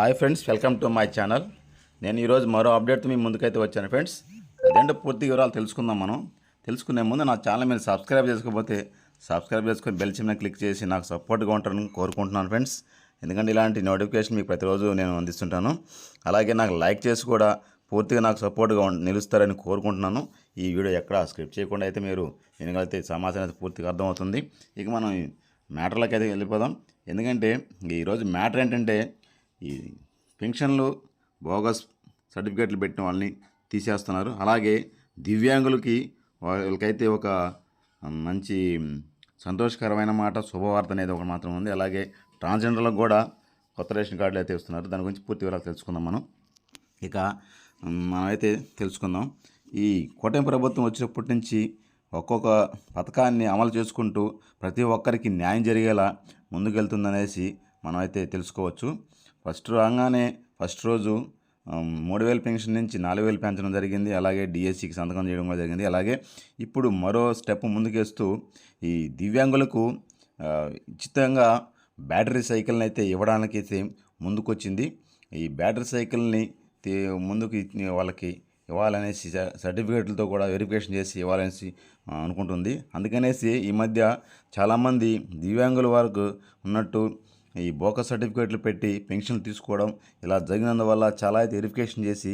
Hi friends welcome to my channel. నేను ఈరోజు మరో అప్డేట్తో మీ ముందుకైతే వచ్చాను ఫ్రెండ్స్. అదేంటో పూర్తి వివరాలు తెలుసుకుందాం మనం. తెలుసుకునే ముందు నా ఛానల్ మీరు సబ్స్క్రైబ్ చేసుకోకపోతే సబ్స్క్రైబ్ చేసుకొని బెల్ చిన్న క్లిక్ చేసి నాకు సపోర్ట్గా ఉంటారని కోరుకుంటున్నాను ఫ్రెండ్స్. ఎందుకంటే ఇలాంటి నోటిఫికేషన్ మీకు ప్రతిరోజు నేను అందిస్తుంటాను. అలాగే నాకు లైక్ చేసి కూడా పూర్తిగా నాకు సపోర్ట్గా నిలుస్తారని కోరుకుంటున్నాను. ఈ వీడియో ఎక్కడ స్క్రిప్ట్ చేయకుండా అయితే మీరు వినగలిగితే సమాచారం అయితే పూర్తిగా అర్థమవుతుంది. ఇక మనం మ్యాటర్లోకి అయితే వెళ్ళిపోదాం. ఎందుకంటే ఈరోజు మ్యాటర్ ఏంటంటే ఈ పెన్షన్లు బోగస్ సర్టిఫికేట్లు పెట్టిన వాళ్ళని తీసేస్తున్నారు. అలాగే దివ్యాంగులకి వాళ్ళకైతే ఒక మంచి సంతోషకరమైన మాట శుభవార్త అనేది ఒకటి మాత్రం ఉంది. అలాగే ట్రాన్స్జెండర్లకు కూడా కొత్త రేషన్ కార్డులు అయితే ఇస్తున్నారు. దాని గురించి పూర్తి వివరాలు తెలుసుకుందాం మనం. ఇక మనమైతే తెలుసుకుందాం. ఈ కూటమి ప్రభుత్వం వచ్చినప్పటి నుంచి ఒక్కొక్క పథకాన్ని అమలు చేసుకుంటూ ప్రతి ఒక్కరికి న్యాయం జరిగేలా ముందుకెళ్తుందనేసి మనమైతే తెలుసుకోవచ్చు. ఫస్ట్ రాగానే ఫస్ట్ రోజు మూడు వేల పెన్షన్ నుంచి నాలుగు వేలు పెంచడం జరిగింది. అలాగే డిఎస్సికి సంతకం చేయడం కూడా జరిగింది. అలాగే ఇప్పుడు మరో స్టెప్ ముందుకేస్తూ ఈ దివ్యాంగులకు ఉచితంగా బ్యాటరీ సైకిల్ని అయితే ఇవ్వడానికి అయితే ముందుకొచ్చింది. ఈ బ్యాటరీ సైకిల్ని ముందుకు వాళ్ళకి ఇవ్వాలనేసి సర్టిఫికేట్లతో కూడా వెరిఫికేషన్ చేసి ఇవ్వాలనేసి అనుకుంటుంది. అందుకనేసి ఈ మధ్య చాలామంది దివ్యాంగుల వరకు ఉన్నట్టు ఈ బోక సర్టిఫికేట్లు పెట్టి పెన్షన్లు తీసుకోవడం ఇలా జరిగినందువల్ల చాలా అయితే వెరిఫికేషన్ చేసి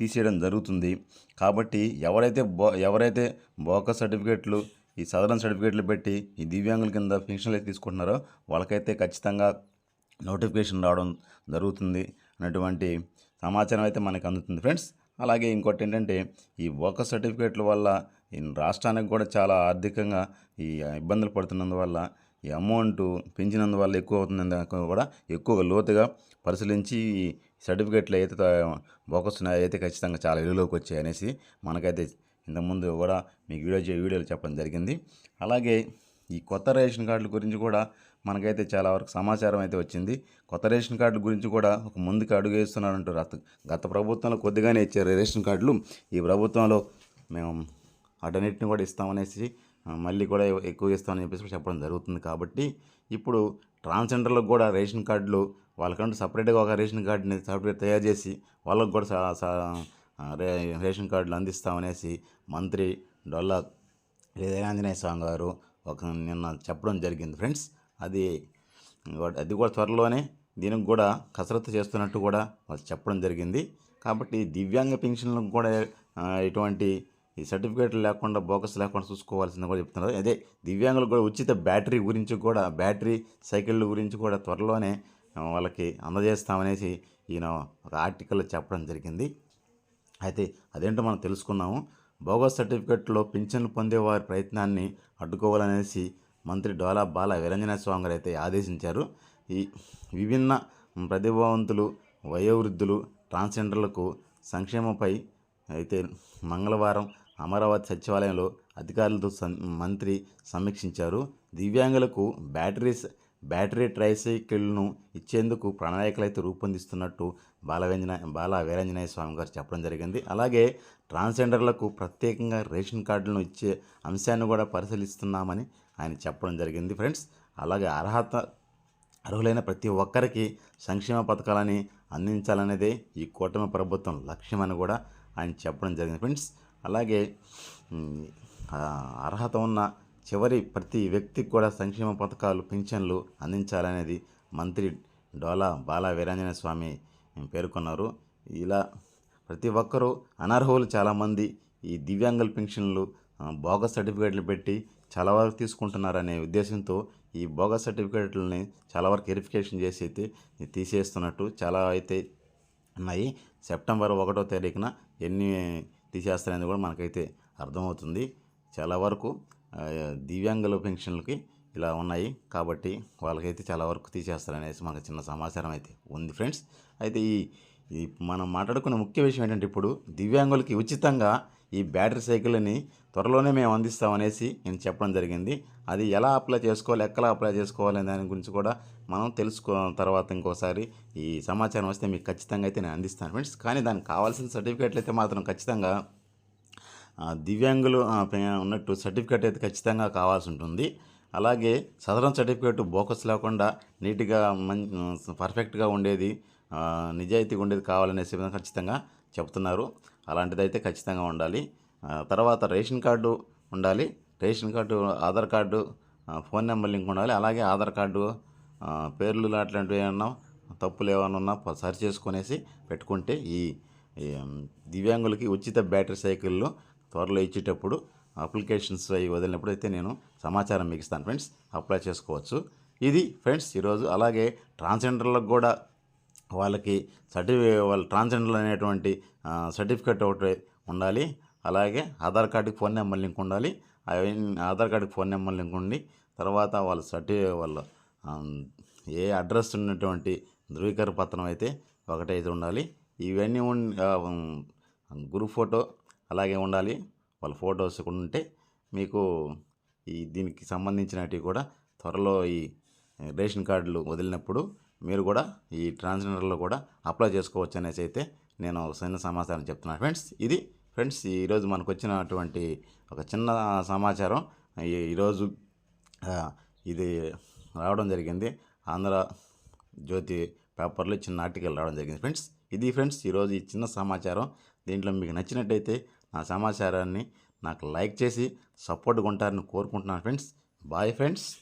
తీసేయడం జరుగుతుంది. కాబట్టి ఎవరైతే బో ఎవరైతే బోక సర్టిఫికేట్లు ఈ సదరన్ సర్టిఫికేట్లు పెట్టి ఈ దివ్యాంగుల కింద పెన్షన్లు అయితే తీసుకుంటున్నారో వాళ్ళకైతే ఖచ్చితంగా నోటిఫికేషన్ రావడం జరుగుతుంది అన్నటువంటి సమాచారం అయితే మనకు అందుతుంది ఫ్రెండ్స్. అలాగే ఇంకోటి ఏంటంటే ఈ బోకస్ సర్టిఫికేట్ల వల్ల రాష్ట్రానికి కూడా చాలా ఆర్థికంగా ఈ ఇబ్బందులు పడుతున్నందువల్ల ఈ అమౌంట్ పెంచినందువల్ల ఎక్కువ అవుతుంది కూడా ఎక్కువగా లోతుగా పరిశీలించి సర్టిఫికెట్లు అయితే బోకస్ అయితే ఖచ్చితంగా చాలా విలువలోకి వచ్చాయి అనేసి మనకైతే ఇంతకుముందు కూడా మీకు వీడియో వీడియోలు చెప్పడం జరిగింది. అలాగే ఈ కొత్త రేషన్ కార్డుల గురించి కూడా మనకైతే చాలా వరకు సమాచారం అయితే వచ్చింది. కొత్త రేషన్ కార్డుల గురించి కూడా ఒక ముందుకు అడుగు వేస్తున్నారంటూ గత గత ప్రభుత్వంలో కొద్దిగానే ఇచ్చారు రేషన్ కార్డులు. ఈ ప్రభుత్వంలో మేము అటన్నిటిని కూడా ఇస్తామనేసి మళ్ళీ కూడా ఎక్కువ ఇస్తామని చెప్పేసి చెప్పడం జరుగుతుంది కాబట్టి ఇప్పుడు ట్రాన్స్జెండర్లకు కూడా రేషన్ కార్డులు వాళ్ళకంటూ సపరేట్గా ఒక రేషన్ కార్డుని సపరేట్ తయారు చేసి వాళ్ళకు కూడా రేషన్ కార్డులు అందిస్తామనేసి మంత్రి డొల్లా ఆంజనేయ స్వామి గారు ఒక నిన్న చెప్పడం జరిగింది ఫ్రెండ్స్. అది అది కూడా త్వరలోనే దీనికి కూడా కసరత్తు చేస్తున్నట్టు కూడా వాళ్ళు చెప్పడం జరిగింది. కాబట్టి దివ్యాంగ పెన్షన్లకు కూడా ఎటువంటి ఈ సర్టిఫికేట్లు లేకుండా బోకస్ లేకుండా చూసుకోవాల్సింది కూడా చెప్తున్నారు. అదే దివ్యాంగులకు కూడా ఉచిత బ్యాటరీ గురించి కూడా బ్యాటరీ సైకిళ్ళ గురించి కూడా త్వరలోనే వాళ్ళకి అందజేస్తామనేసి ఈయన ఒక ఆర్టికల్ చెప్పడం జరిగింది. అయితే అదేంటో మనం తెలుసుకున్నాము. బోగస్ సర్టిఫికెట్లో పింఛన్లు పొందేవారి ప్రయత్నాన్ని అడ్డుకోవాలనేసి మంత్రి డోలా బాల వీరంజన స్వామి గారు అయితే ఆదేశించారు. ఈ విభిన్న ప్రతిభావంతులు వయోవృద్ధులు ట్రాన్స్జెండర్లకు సంక్షేమపై అయితే మంగళవారం అమరావతి సచివాలయంలో అధికారులతో సం- మంత్రి సమీక్షించారు. దివ్యాంగులకు బ్యాటరీస్ బ్యాటరీ ట్రైసైకిల్ను ఇచ్చేందుకు ప్రణాళికలు అయితే రూపొందిస్తున్నట్టు బాలవేంజన బాల వీరంజనేయ స్వామి గారు చెప్పడం జరిగింది. అలాగే ట్రాన్స్జెండర్లకు ప్రత్యేకంగా రేషన్ కార్డులను ఇచ్చే అంశాన్ని కూడా పరిశీలిస్తున్నామని ఆయన చెప్పడం జరిగింది ఫ్రెండ్స్. అలాగే అర్హత అర్హులైన ప్రతి ఒక్కరికి సంక్షేమ పథకాలని అందించాలనేదే ఈ కూటమి ప్రభుత్వం లక్ష్యమని కూడా ఆయన చెప్పడం జరిగింది ఫ్రెండ్స్. అలాగే అర్హత ఉన్న చివరి ప్రతి వ్యక్తికి కూడా సంక్షేమ పథకాలు పింఛన్లు అందించాలనేది మంత్రి డోలా బాల వీరాంజనేయ స్వామి పేర్కొన్నారు. ఇలా ప్రతి ఒక్కరూ అనర్హులు చాలామంది ఈ దివ్యాంగుల పెన్షన్లు బోగస్ సర్టిఫికేట్లు పెట్టి చాలా వరకు తీసుకుంటున్నారనే ఉద్దేశంతో ఈ బోగస్ సర్టిఫికేట్లని చాలా వరకు వెరిఫికేషన్ చేసి అయితే తీసేస్తున్నట్టు చాలా అయితే ఉన్నాయి. సెప్టెంబర్ ఒకటో తారీఖున ఎన్ని తీసేస్తారనేది కూడా మనకైతే అర్థమవుతుంది. చాలా వరకు దివ్యాంగుల పెన్షన్లకి ఇలా ఉన్నాయి కాబట్టి వాళ్ళకైతే చాలా వరకు తీసేస్తారనేసి మనకు చిన్న సమాచారం అయితే ఉంది ఫ్రెండ్స్. అయితే ఈ ఈ మనం మాట్లాడుకున్న ముఖ్య విషయం ఏంటంటే ఇప్పుడు దివ్యాంగులకి ఉచితంగా ఈ బ్యాటరీ సైకిల్ని త్వరలోనే మేము అందిస్తామనేసి నేను చెప్పడం జరిగింది. అది ఎలా అప్లై చేసుకోవాలి ఎక్కడ అప్లై చేసుకోవాలి అనే దాని గురించి కూడా మనం తెలుసుకో తర్వాత ఇంకోసారి ఈ సమాచారం వస్తే మీకు ఖచ్చితంగా అయితే నేను అందిస్తాను ఫ్రెండ్స్. కానీ దానికి కావాల్సిన సర్టిఫికేట్లు అయితే మాత్రం ఖచ్చితంగా దివ్యాంగులు ఉన్నట్టు సర్టిఫికేట్ అయితే ఖచ్చితంగా కావాల్సి ఉంటుంది. అలాగే సదరం సర్టిఫికేట్ బోకస్ లేకుండా నీట్గా మం పర్ఫెక్ట్గా ఉండేది నిజాయితీగా ఉండేది కావాలనేసి విధంగా ఖచ్చితంగా చెప్తున్నారు. అలాంటిదైతే ఖచ్చితంగా ఉండాలి. తర్వాత రేషన్ కార్డు ఉండాలి. Ration card Aadhaar card phone number link ఉండాలి. అలాగే ఆధార్ కార్డు పేర్లు అట్లాంటివి ఏమన్నా తప్పులు ఏమైనా ఉన్నా సరి చేసుకునేసి పెట్టుకుంటే ఈ దివ్యాంగులకి ఉచిత బ్యాటరీ సైకిళ్ళు త్వరలో ఇచ్చేటప్పుడు అప్లికేషన్స్ అవి వదిలినప్పుడు అయితే నేను సమాచారం మీకు ఇస్తాను. ఫ్రెండ్స్ అప్లై చేసుకోవచ్చు. ఇది ఫ్రెండ్స్ ఈరోజు అలాగే ట్రాన్స్జెండర్లకు కూడా వాళ్ళకి సర్టిఫి వాళ్ళ ట్రాన్స్జెండర్ అనేటువంటి సర్టిఫికేట్ ఒకటి ఉండాలి. అలాగే ఆధార్ కార్డుకి ఫోన్ నెంబర్ లింక్ ఉండాలి. అవి ఆధార్ కార్డుకి ఫోన్ నెంబర్ లింక్ ఉండి తర్వాత వాళ్ళ సర్టి వాళ్ళ ఏ అడ్రస్ ఉన్నటువంటి ధృవీకరణ పత్రం అయితే ఒకటైతే ఉండాలి. ఇవన్నీ ఉన్- గ్రూప్ గురు ఫోటో అలాగే ఉండాలి. వాళ్ళ ఫొటోస్ కూడా ఉంటే మీకు ఈ దీనికి సంబంధించినవి కూడా త్వరలో ఈ రేషన్ కార్డులు వదిలినప్పుడు మీరు కూడా ఈ ట్రాన్స్జెండర్లో కూడా అప్లై చేసుకోవచ్చు అనేసి అయితే నేను ఒక చిన్న సమాచారం చెప్తున్నాను. ఫ్రెండ్స్ ఇది ఫ్రెండ్స్ ఈరోజు మనకు వచ్చినటువంటి ఒక చిన్న సమాచారం. ఈ- ఈరోజు ఇది రావడం జరిగింది. ఆంధ్ర జ్యోతి పేపర్లో చిన్న ఆర్టికల్ రావడం జరిగింది. ఫ్రెండ్స్ ఇది ఫ్రెండ్స్ ఈరోజు ఈ చిన్న సమాచారం. దీంట్లో మీకు నచ్చినట్టయితే నా సమాచారాన్ని నాకు లైక్ చేసి సపోర్ట్గా ఉంటారని కోరుకుంటున్నాను. Friends bye friends